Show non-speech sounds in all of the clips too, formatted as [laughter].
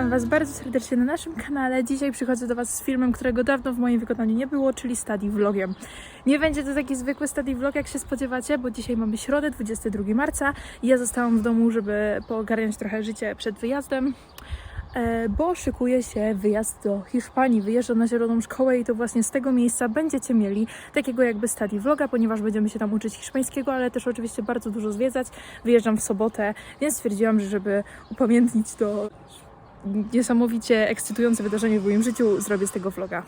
Witam Was bardzo serdecznie na naszym kanale. Dzisiaj przychodzę do Was z filmem, którego dawno w moim wykonaniu nie było, czyli study vlogiem. Nie będzie to taki zwykły study vlog, jak się spodziewacie, bo dzisiaj mamy środę, 22 marca ja zostałam w domu, żeby poogarniać trochę życie przed wyjazdem. e, Bo szykuje się wyjazd do Hiszpanii. Wyjeżdżam na Zieloną Szkołę i to właśnie z tego miejsca będziecie mieli takiego jakby study vloga, ponieważ będziemy się tam uczyć hiszpańskiego, ale też oczywiście bardzo dużo zwiedzać. Wyjeżdżam w sobotę, więc stwierdziłam, że żeby upamiętnić to niesamowicie ekscytujące wydarzenie w moim życiu, zrobię z tego vloga.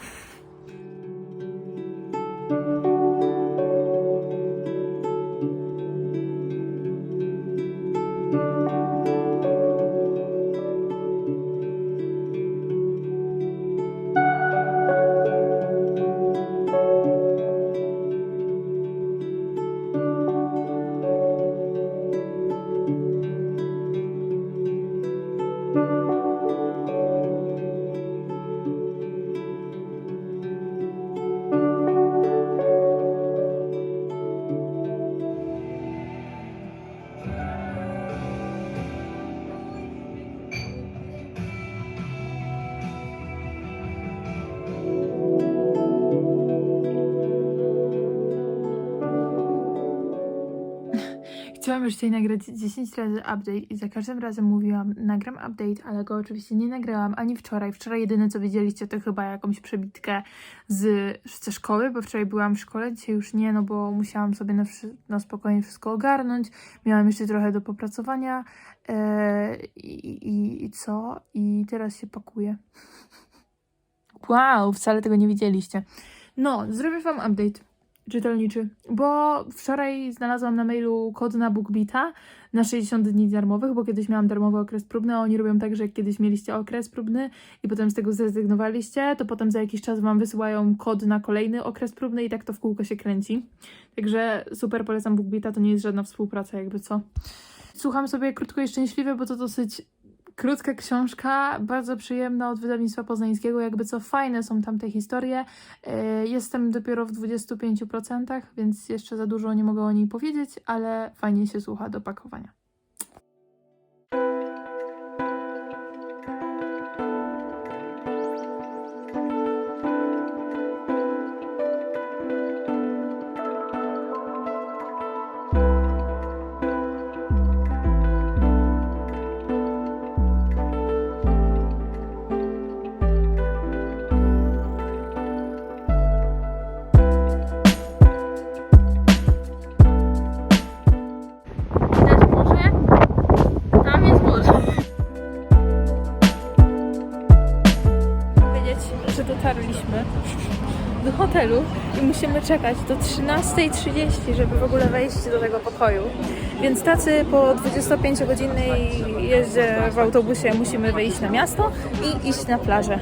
Chciałam już dzisiaj nagrać 10 razy update i za każdym razem mówiłam, nagram update, ale go oczywiście nie nagrałam ani wczoraj. Wczoraj jedyne co widzieliście to chyba jakąś przebitkę z, ze szkoły, bo wczoraj byłam w szkole, dzisiaj już nie, no bo musiałam sobie na, na spokojnie wszystko ogarnąć. Miałam jeszcze trochę do popracowania e, i, i, i co? I teraz się pakuję. [laughs] Wow, wcale tego nie widzieliście. No, zrobię wam update czytelniczy, bo wczoraj znalazłam na mailu kod na BookBeata na 60 dni darmowych, bo kiedyś miałam darmowy okres próbny, a oni robią tak, że jak kiedyś mieliście okres próbny i potem z tego zrezygnowaliście, to potem za jakiś czas wam wysyłają kod na kolejny okres próbny i tak to w kółko się kręci. Także super polecam BookBeata, to nie jest żadna współpraca jakby co. Słucham sobie Krótko i Szczęśliwe, bo to dosyć krótka książka, bardzo przyjemna od wydawnictwa poznańskiego, jakby co fajne są tam te historie. E, Jestem dopiero w 25%, więc jeszcze za dużo nie mogę o niej powiedzieć, ale fajnie się słucha do pakowania. Czekać do 13.30, żeby w ogóle wejść do tego pokoju. Więc tacy po 25-godzinnej jeździe w autobusie musimy wyjść na miasto i iść na plażę.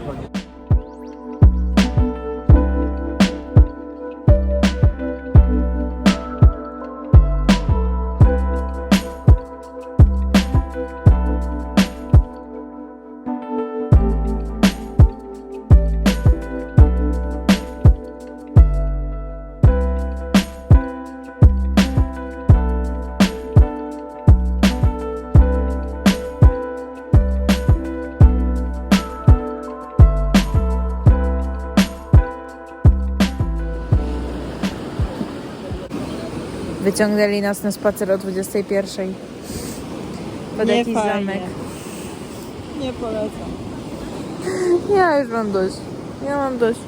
Wyciągnęli nas na spacer o 21. Pod Nie jakiś fajnie. zamek. Nie polecam. [laughs] Ja już mam dość. Ja mam dość.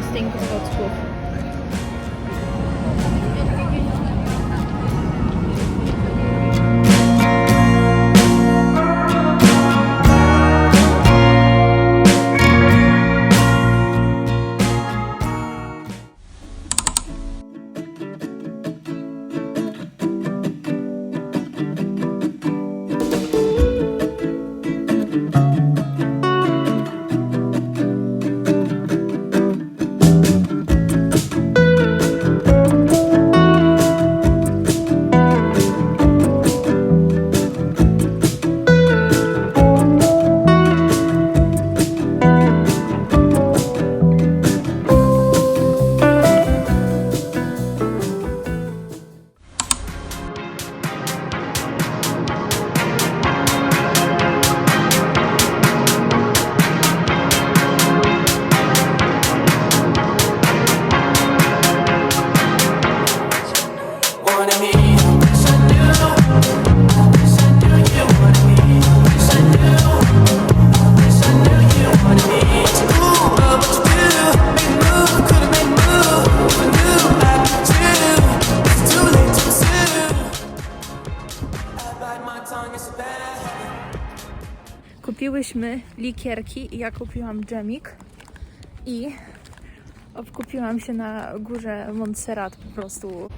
interesting to go to kupiłyśmy likierki i ja kupiłam dżemik i obkupiłam się na górze Montserrat po prostu.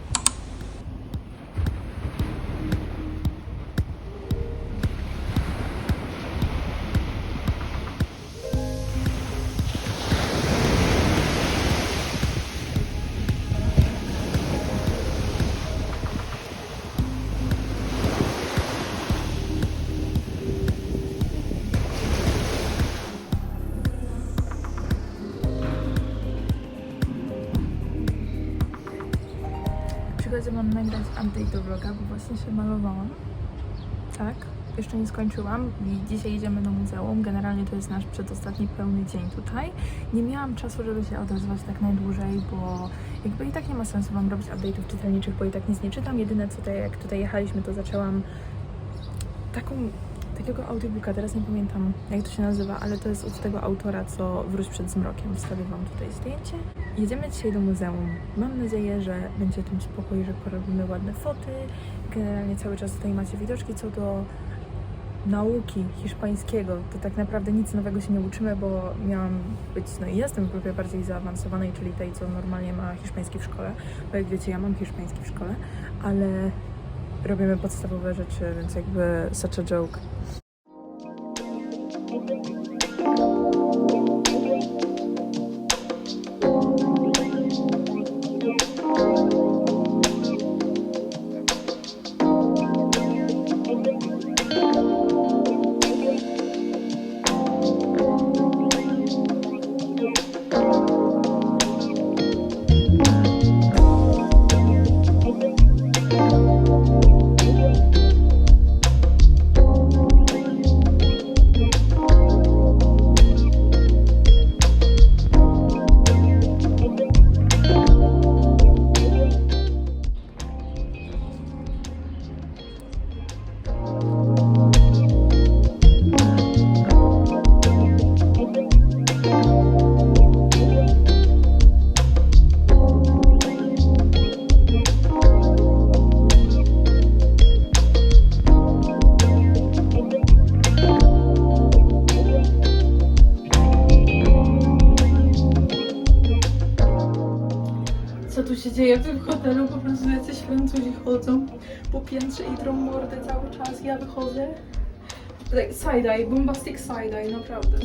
Przychodzę mam nagrać update do vloga, bo właśnie się malowałam. Tak, jeszcze nie skończyłam i dzisiaj idziemy do muzeum. Generalnie to jest nasz przedostatni pełny dzień tutaj. Nie miałam czasu, żeby się odezwać tak najdłużej, bo jakby i tak nie ma sensu Wam robić update'ów czytelniczych, bo i tak nic nie czytam. Jedyne co tutaj, jak tutaj jechaliśmy, to zaczęłam taką, takiego audiobooka, teraz nie pamiętam jak to się nazywa, ale to jest od tego autora, co Wróć przed zmrokiem. Wstawię Wam tutaj zdjęcie. Jedziemy dzisiaj do muzeum. Mam nadzieję, że będzie tym spokój, że porobimy ładne foty. Generalnie cały czas tutaj macie widoczki co do nauki hiszpańskiego. To tak naprawdę nic nowego się nie uczymy, bo miałam być, no i jestem w grupie bardziej zaawansowanej, czyli tej, co normalnie ma hiszpański w szkole. Bo jak wiecie, ja mam hiszpański w szkole, ale robimy podstawowe rzeczy, więc jakby such a joke. Się dzieje w tym hotelu? Po prostu jacyś Francuzi chodzą po piętrze i trą mordę cały czas. Ja wychodzę. Tak, side-eye, bombastic side-eye, naprawdę.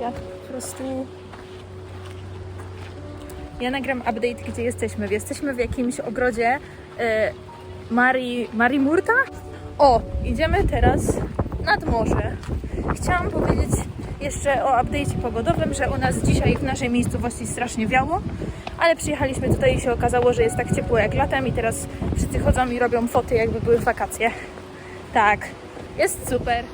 Ja po prostu. Ja nagram update, gdzie jesteśmy. Jesteśmy w jakimś ogrodzie e, Marii, Marii Murta. O, idziemy teraz nad morze. Chciałam powiedzieć jeszcze o update'cie pogodowym, że u nas dzisiaj w naszej miejscowości strasznie wiało, ale przyjechaliśmy tutaj i się okazało, że jest tak ciepło jak latem i teraz wszyscy chodzą i robią foty, jakby były wakacje. Tak, jest super.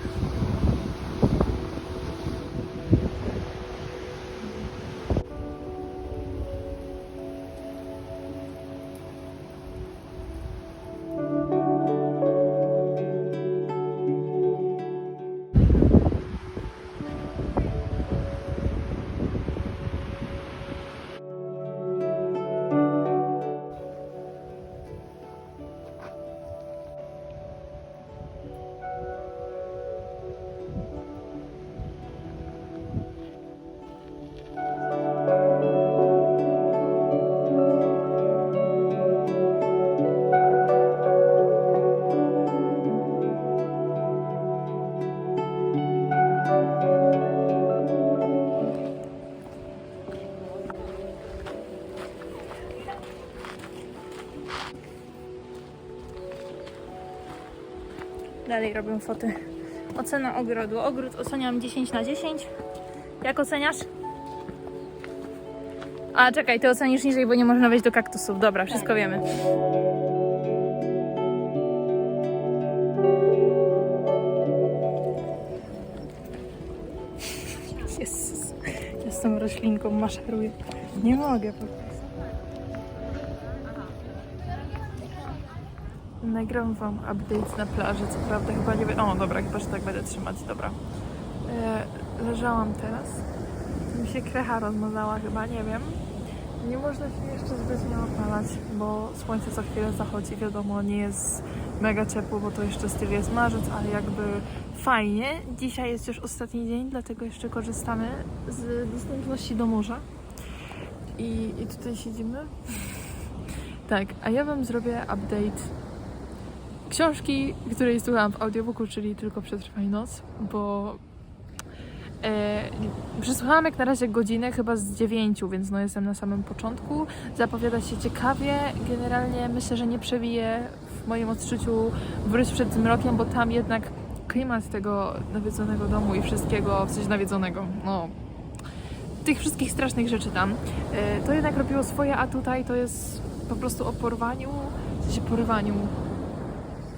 Dalej robią foty. Ocena ogrodu. Ogród oceniam 10 na 10. Jak oceniasz? A czekaj, ty ocenisz niżej, bo nie można wejść do kaktusów. Dobra, wszystko wiemy. [laughs] Jezus, tą roślinką maszeruję. Nie mogę po prostu. Nagram wam update na plaży, co prawda chyba nie. O, dobra, chyba, że tak będę trzymać, dobra. E, leżałam teraz. Mi się krecha rozmazała chyba, nie wiem. Nie można się jeszcze zbytnio opalać, bo słońce za chwilę zachodzi, wiadomo, nie jest mega ciepło, bo to jeszcze styl jest marzec, ale jakby fajnie. Dzisiaj jest już ostatni dzień, dlatego jeszcze korzystamy z dostępności do morza. I, i tutaj siedzimy. [laughs] tak, a ja wam zrobię update książki, której słuchałam w audiobooku, czyli tylko Przetrwaj noc, bo e, przesłuchałam jak na razie godzinę, chyba z dziewięciu, więc no jestem na samym początku. Zapowiada się ciekawie. Generalnie myślę, że nie przewiję w moim odczuciu wróć przed zmrokiem, bo tam jednak klimat tego nawiedzonego domu i wszystkiego, w sensie nawiedzonego, no tych wszystkich strasznych rzeczy tam, e, to jednak robiło swoje, a tutaj to jest po prostu o porwaniu, w sensie porwaniu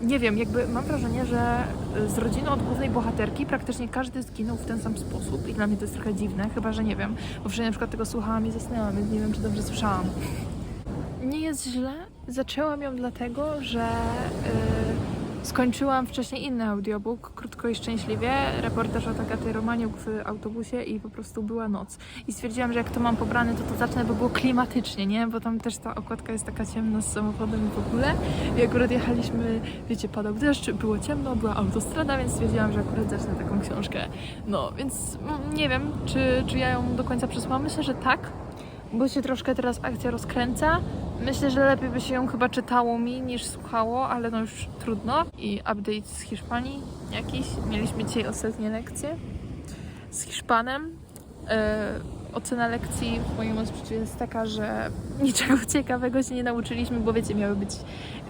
nie wiem, jakby mam wrażenie, że y, z rodziny od głównej bohaterki praktycznie każdy zginął w ten sam sposób i dla mnie to jest trochę dziwne, chyba że nie wiem, bo wczoraj na przykład tego słuchałam i zasnęłam, więc nie wiem, czy dobrze słyszałam. Nie jest źle, zaczęłam ją dlatego, że y, skończyłam wcześniej inny audiobook, krótko i szczęśliwie, reportaż od Agaty Romaniuk w autobusie i po prostu była noc. I stwierdziłam, że jak to mam pobrane, to to zacznę, bo było klimatycznie, nie? Bo tam też ta okładka jest taka ciemna z samochodem w ogóle. I akurat jechaliśmy, wiecie, padał deszcz, było ciemno, była autostrada, więc stwierdziłam, że akurat zacznę taką książkę. No, więc mm, nie wiem, czy, czy ja ją do końca przesłałam. Myślę, że tak, bo się troszkę teraz akcja rozkręca. Myślę, że lepiej by się ją chyba czytało mi niż słuchało, ale no już trudno. I update z Hiszpanii jakiś. Mieliśmy dzisiaj ostatnie lekcje z Hiszpanem. E, ocena lekcji w moim odczuciu jest taka, że niczego ciekawego się nie nauczyliśmy, bo wiecie, miały być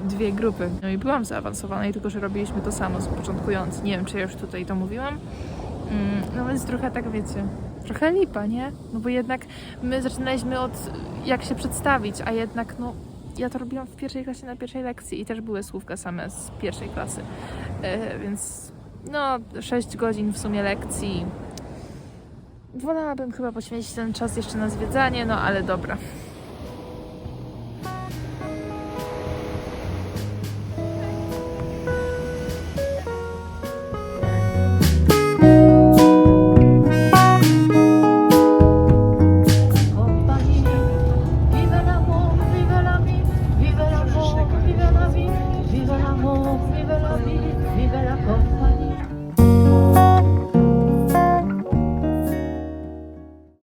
dwie grupy. No i byłam zaawansowana, i tylko że robiliśmy to samo z początkując. Nie wiem, czy ja już tutaj to mówiłam. Mm, no więc trochę tak wiecie. Trochę lipa, nie? No bo jednak my zaczynaliśmy od jak się przedstawić, a jednak no ja to robiłam w pierwszej klasie na pierwszej lekcji i też były słówka same z pierwszej klasy. E, więc no 6 godzin w sumie lekcji. Wolałabym chyba poświęcić ten czas jeszcze na zwiedzanie, no ale dobra.